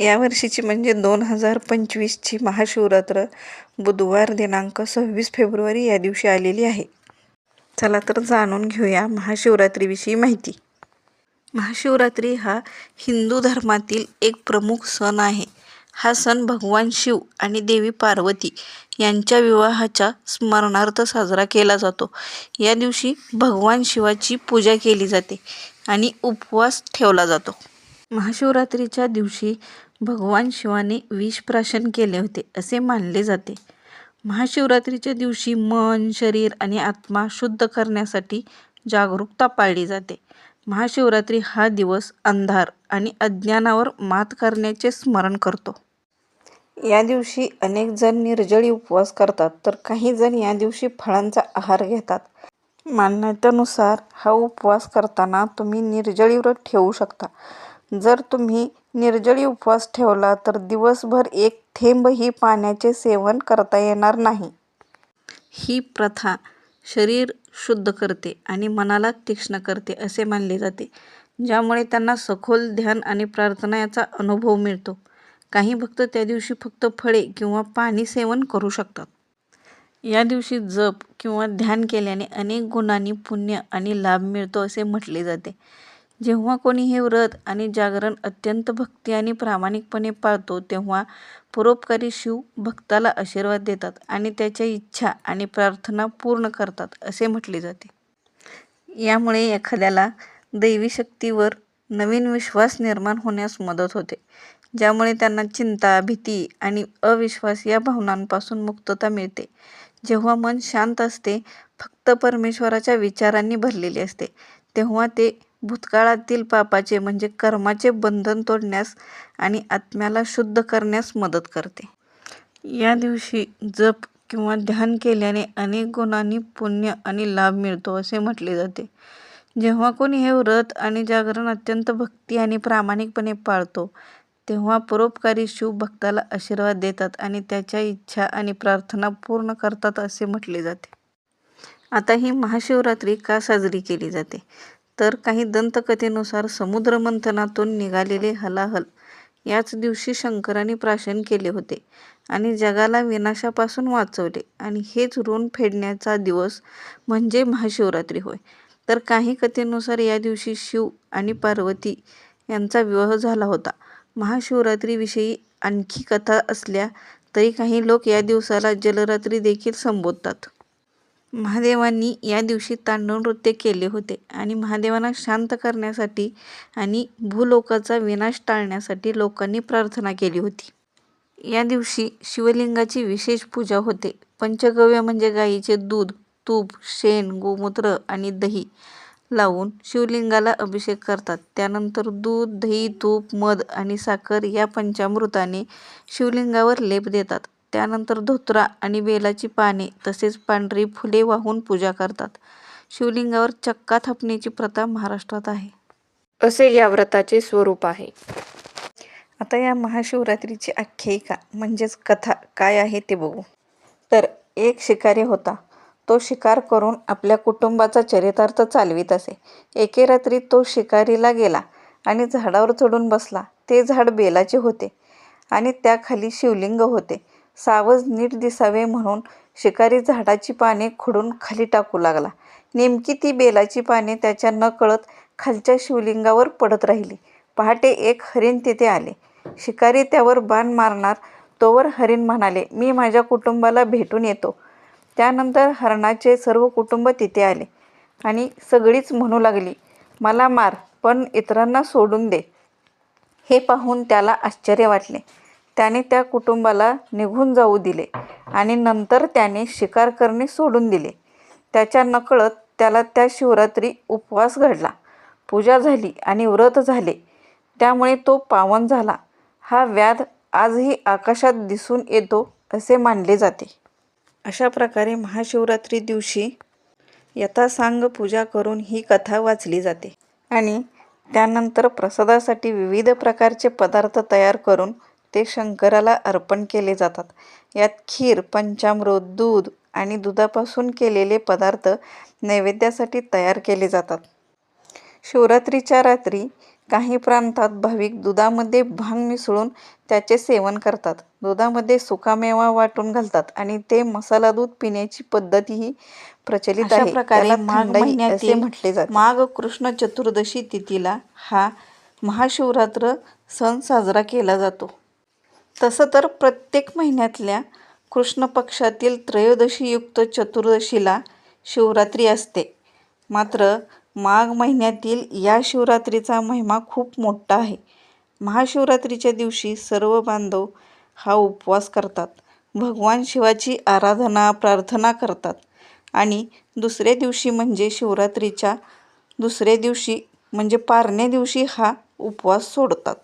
यावर्षीची म्हणजे दोन हजार पंचवीसची महाशिवरात्र बुधवार दिनांक सव्वीस फेब्रुवारी या दिवशी आलेली आहे. चला तर जाणून घेऊया महाशिवरात्रीविषयी माहिती. महाशिवरात्री हा हिंदू धर्मातील एक प्रमुख सण आहे. हा सण भगवान शिव आणि देवी पार्वती यांच्या विवाहाच्या स्मरणार्थ साजरा केला जातो. या दिवशी भगवान शिवाची पूजा केली जाते आणि उपवास ठेवला जातो. महाशिवरात्रीच्या दिवशी भगवान शिवाने विषप्राशन केले होते असे मानले जाते. महाशिवरात्रीच्या दिवशी मन शरीर आणि आत्मा शुद्ध करण्यासाठी जागरूकता पाळली जाते. महाशिवरात्री हा दिवस अंधार आणि अज्ञानावर मात करण्याचे स्मरण करतो. या दिवशी अनेक जण निर्जळी उपवास करतात तर काही जण या दिवशी फळांचा आहार घेतात. मान्यतेनुसार हा उपवास करताना तुम्ही निर्जळी व्रत ठेवू शकता. जर तुम्ही निर्जळी उपवास ठेवला तर दिवसभर एक थेंबही पाण्याचे सेवन करता येणार नाही. ही प्रथा शरीर शुद्ध करते आणि मनाला तीक्ष्ण करते असे मानले जाते ज्यामुळे त्यांना सखोल ध्यान आणि प्रार्थना याचा अनुभव मिळतो. काही भक्त त्या दिवशी फक्त फळे किंवा पाणी सेवन करू शकतात. या दिवशी जप किंवा ध्यान केल्याने अनेक गुणांनी पुण्य आणि लाभ मिळतो असे म्हटले जाते. जेव्हा कोणी हे व्रत आणि जागरण अत्यंत भक्ती आणि प्रामाणिकपणे पाळतो तेव्हा परोपकारी शिव भक्ताला आशीर्वाद देतात आणि त्याच्या इच्छा आणि प्रार्थना पूर्ण करतात असे म्हटले जाते. यामुळे एखाद्याला दैवी शक्तीवर नवीन विश्वास निर्माण होण्यास मदत होते ज्यामुळे त्यांना चिंता भीती आणि अविश्वास या भावनांपासून मुक्तता मिळते. जेव्हा मन शांत असते फक्त परमेश्वराच्या विचारांनी भरलेले असते तेव्हा ते भूतकाळातील पापाचे म्हणजे कर्माचे बंधन तोडण्यास आणि आत्म्याला शुद्ध करण्यास मदत करते. या दिवशी जप किंवा ध्यान केल्याने अनेक गुणांनी पुण्य आणि लाभ मिळतो असे म्हटले जाते. जेव्हा कोणी हे व्रत आणि जागरण अत्यंत भक्ती आणि प्रामाणिकपणे पाळतो तेव्हा परोपकारी शिव भक्ताला आशीर्वाद देतात आणि त्याच्या इच्छा आणि प्रार्थना पूर्ण करतात असे म्हटले जाते. आता ही महाशिवरात्री का साजरी केली जाते? तर काही दंतकथेनुसार समुद्रमंथनातून निघालेले हलाहल याच दिवशी शंकराने प्राशन केले होते आणि जगाला विनाशापासून वाचवले. आणि हेच ऋण फेडण्याचा दिवस म्हणजे महाशिवरात्री होय. तर काही कथेनुसार या दिवशी शिव आणि पार्वती यांचा विवाह झाला होता. महाशिवरात्रीविषयी आणखी कथा असल्या तरी काही लोक या दिवसाला जलरात्री देखील संबोधतात. महादेवांनी या दिवशी तांडव नृत्य केले होते आणि महादेवांना शांत करण्यासाठी आणि भूलोकाचा विनाश टाळण्यासाठी लोकांनी प्रार्थना केली होती. या दिवशी शिवलिंगाची विशेष पूजा होते. पंचगव्य म्हणजे गाईचे दूध तूप शेण गोमूत्र आणि दही लावून शिवलिंगाला अभिषेक करतात. त्यानंतर दूध दही तूप मध आणि साखर या पंचामृताने शिवलिंगावर लेप देतात. त्यानंतर धोत्रा आणि बेलाची पाने तसेच पांढरी फुले वाहून पूजा करतात. शिवलिंगावर चक्का थापण्याची प्रथा महाराष्ट्रात आहे. असे या व्रताचे स्वरूप आहे. आता या महाशिवरात्रीची आख्यायिका म्हणजेच कथा काय आहे ते बघू. तर एक शिकारी होता. तो शिकार करून आपल्या कुटुंबाचा चरितार्थ चालवित असे. एके रात्री तो शिकारीला गेला आणि झाडावर चढून बसला. ते झाड बेलाचे होते आणि त्याखाली शिवलिंग होते. सावज नीट दिसावे म्हणून शिकारी झाडाची पाने खुडून खाली टाकू लागला. नेमकी ती बेलाची पाने त्याच्या नकळत खालच्या शिवलिंगावर पडत राहिली. पहाटे एक हरिण तिथे आले. शिकारी त्यावर बाण मारणार तोवर हरिण म्हणाले मी माझ्या कुटुंबाला भेटून येतो. त्यानंतर हरणाचे सर्व कुटुंब तिथे आले आणि सगळीच म्हणू लागली मला मार पण इतरांना सोडून दे. हे पाहून त्याला आश्चर्य वाटले. त्याने त्या कुटुंबाला निघून जाऊ दिले आणि नंतर त्याने शिकार करणे सोडून दिले. त्याच्या नकळत त्याला त्या शिवरात्री उपवास घडला. पूजा झाली आणि व्रत झाले. त्यामुळे तो पावन झाला. हा व्याध आजही आकाशात दिसून येतो असे मानले जाते. अशा प्रकारे महाशिवरात्री दिवशी यथासांग पूजा करून ही कथा वाचली जाते. आणि त्यानंतर प्रसादासाठी विविध प्रकारचे पदार्थ तयार करून ते शंकराला अर्पण केले जातात यात खीर पंचामृत दूध आणि दुधापासून केलेले पदार्थ नैवेद्यासाठी तयार केले जातात शिवरात्रीच्या रात्री काही प्रांतात भाविक दुधामध्ये भांग मिसळून त्याचे सेवन करतात. दुधामध्ये सुकामेवा वाटून घालतात आणि ते मसाला दूध पिण्याची पद्धतही प्रचलित आहे. प्रकारे माघ असे म्हटले जाते. माघ कृष्ण चतुर्दशी तिथीला हा महाशिवरात्र सण साजरा केला जातो. तसं तर प्रत्येक महिन्यातल्या कृष्ण पक्षातील त्रयोदशीयुक्त चतुर्दशीला शिवरात्री असते. मात्र माघ महिन्यातील या शिवरात्रीचा महिमा खूप मोठा आहे. महाशिवरात्रीच्या दिवशी सर्व बांधव हा उपवास करतात. भगवान शिवाची आराधना प्रार्थना करतात आणि दुसऱ्या दिवशी म्हणजे शिवरात्रीच्या दुसऱ्या दिवशी म्हणजे पारण्या दिवशी हा उपवास सोडतात.